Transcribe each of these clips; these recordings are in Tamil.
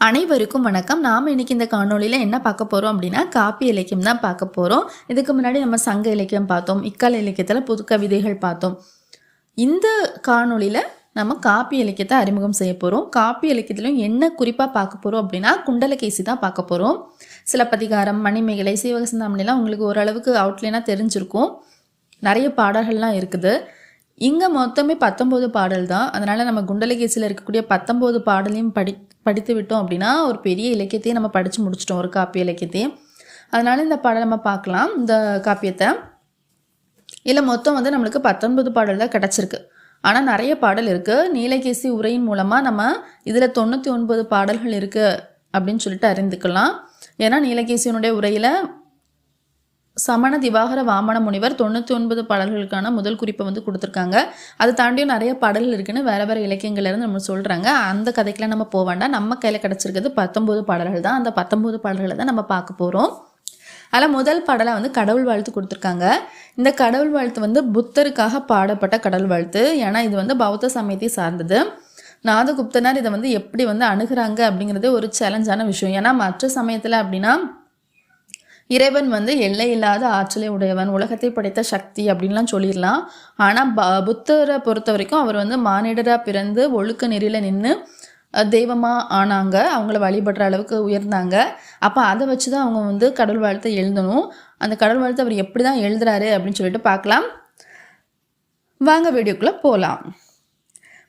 அனைவருக்கும் வணக்கம். நாம் இன்றைக்கி இந்த காணொளியில் என்ன பார்க்க போகிறோம் அப்படின்னா காப்பி இலக்கியம் தான் பார்க்க போகிறோம் இதுக்கு முன்னாடி நம்ம சங்க இலக்கியம் பார்த்தோம் இக்கால இலக்கியத்தில் புது கவிதைகள் பார்த்தோம். இந்த காணொளியில் நம்ம காப்பி இலக்கியத்தை அறிமுகம் செய்ய போகிறோம் காப்பி இலக்கியத்திலும் என்ன குறிப்பாக பார்க்க போகிறோம் அப்படின்னா குண்டலகேசி தான் பார்க்க போகிறோம் சிலப்பதிகாரம் மணிமேகலை சீவகசந்தாமணிலாம் உங்களுக்கு ஓரளவுக்கு அவுட்லைனாக தெரிஞ்சிருக்கும். நிறைய பாடல்கள்லாம் இருக்குது. இங்கே மொத்தமே பத்தொம்போது பாடல் தான். அதனால் நம்ம குண்டலகேசியில் இருக்கக்கூடிய பத்தொம்போது பாடலையும் படி படித்து விட்டோம் அப்படின்னா ஒரு பெரிய இலக்கியத்தையும் நம்ம படித்து முடிச்சிட்டோம் ஒரு காப்பிய இலக்கியத்தையும் அதனால் இந்த பாடல் நம்ம பார்க்கலாம். இந்த காப்பியத்தை. இல்லை மொத்தம் வந்து நம்மளுக்கு பத்தொன்பது பாடல் தான் கிடச்சிருக்கு. ஆனால் நிறைய பாடல் இருக்குது நீலகேசி உரையின் மூலமாக நம்ம இதில் தொண்ணூற்றி ஒன்பது பாடல்கள் இருக்குது அப்படின்னு சொல்லிட்டு அறிந்துக்கலாம். ஏன்னா நீலகேசியனுடைய உரையில் சமண திவாகர வாமன முனிவர் தொண்ணூற்றி ஒன்பது பாடல்களுக்கான முதல் குறிப்பை வந்து கொடுத்துருக்காங்க. அது தாண்டியும் நிறைய பாடல்கள் இருக்குன்னு வேறு வேறு இலக்கியங்கள்லேருந்து நம்ம சொல்கிறாங்க அந்த கதைக்கெலாம் நம்ம போக வேண்டாம். நம்ம கையில் கிடச்சிருக்கிறது பத்தொம்போது பாடல்கள் தான். அந்த பத்தொம்போது பாடல்களை தான் நம்ம பார்க்க போகிறோம் அதில் முதல் பாடலை வந்து கடவுள் வாழ்த்து கொடுத்துருக்காங்க. இந்த கடவுள் வாழ்த்து வந்து புத்தருக்காக பாடப்பட்ட கடவுள் வாழ்த்து. ஏன்னா இது வந்து பௌத்த சமயத்தை சார்ந்தது. நாதகுப்தனார் இதை வந்து எப்படி வந்து அணுகிறாங்க அப்படிங்கிறது ஒரு சேலஞ்சான விஷயம். ஏன்னா மற்ற சமயத்தில் அப்படின்னா இறைவன் வந்து எல்லை இல்லாத ஆற்றலை உடையவன் உலகத்தை படைத்த சக்தி அப்படின்லாம் சொல்லிடலாம். ஆனால் ப புத்தரை பொறுத்த வரைக்கும் அவர் வந்து மானிடராக பிறந்து ஒழுக்க நெறியில் நின்று தெய்வமாக ஆனாங்க. அவங்கள வழிபடுற அளவுக்கு உயர்ந்தாங்க. அப்போ அதை வச்சு தான் அவங்க வந்து கடவுள் வாழ்த்தை எழுதணும். அந்த கடவுள் வாழ்த்தை அவர் எப்படி தான் எழுதுறாரு அப்படின்னு சொல்லிட்டு பார்க்கலாம். வாங்க வீடியோக்குள்ளே போகலாம்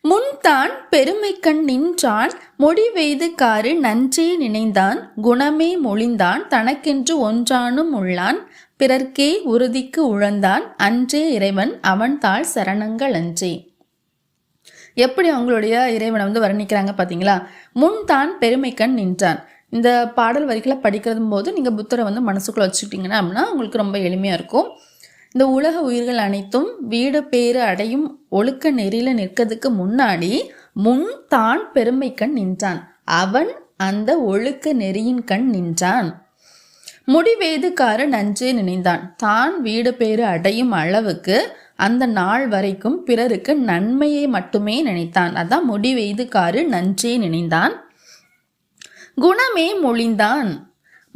முன்தான் பெருமைக்கண் நின்றான் முடிவெய்து காரு நன்றே நினைந்தான் குணமே மொழிந்தான் தனக்கென்று ஒன்றானும் உள்ளான் பிறர்க்கே உறுதிக்கு உழந்தான் அன்றே இறைவன் அவன் தாழ் சரணங்கள் அன்றே. எப்படி அவங்களுடைய இறைவனை வந்து வர்ணிக்கிறாங்க பார்த்தீங்களா முன் தான் பெருமைக்கண் நின்றான். இந்த பாடல் வரிகளை படிக்கிறது போது நீங்கள் புத்தரை வந்து மனசுக்குள்ளே வச்சுக்கிட்டிங்கன்னா அப்படின்னா உங்களுக்கு ரொம்ப எளிமையாக இருக்கும். இந்த உலக உயிர்கள் அனைத்தும் வீடு பேறு அடையும் ஒழுக்க நெறியில் நிற்கிறதுக்கு முன்னாடி முன் தான் பெருமை கண் நின்றான். அவன் அந்த ஒழுக்க நெறியின் கண் நின்றான். முடிவேதுக்கார நன்றே நினைந்தான். தான் வீடு பேறு அடையும் அளவுக்கு அந்த நாள் வரைக்கும் பிறருக்கு நன்மையை மட்டுமே நினைத்தான். அதான் முடிவெய்துக்காரு நன்றே நினைந்தான். குணமே மொழிந்தான்.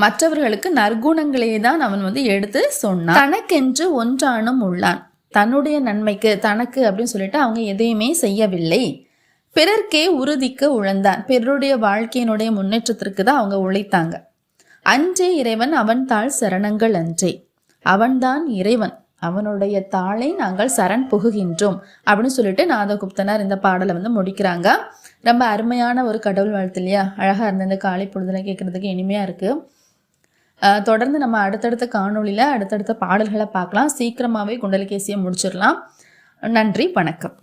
மற்றவர்களுக்கு நற்குணங்களே தான் அவன் வந்து எடுத்து சொன்னான். தனக்கென்று ஒன்றானும் உள்ளான். தன்னுடைய நன்மைக்கு தனக்கு அப்படின்னு சொல்லிட்டு அவங்க எதையுமே செய்யவில்லை. பிறர்க்கே உறுதிக்கு உழந்தான். பிறருடைய வாழ்க்கையினுடைய முன்னேற்றத்திற்கு தான் அவங்க உழைத்தாங்க. அன்றே இறைவன் அவன் தாழ் சரணங்கள் அன்றே. அவன்தான் இறைவன். அவனுடைய தாளை நாங்கள் சரண் புகுகின்றோம் அப்படின்னு சொல்லிட்டு நாதகுப்தனார் இந்த பாடலை வந்து முடிக்கிறாங்க. ரொம்ப அருமையான ஒரு கடவுள் வாழ்த்து இல்லையா? அழகாக இருந்த இந்த காலை பொழுதுல கேட்குறதுக்கு இனிமையாக இருக்குது தொடர்ந்து நம்ம அடுத்தடுத்த காணொளியில் அடுத்தடுத்த பாடல்களை பார்க்கலாம். சீக்கிரமாகவே குண்டலகேசியை முடிச்சிடலாம். நன்றி வணக்கம்.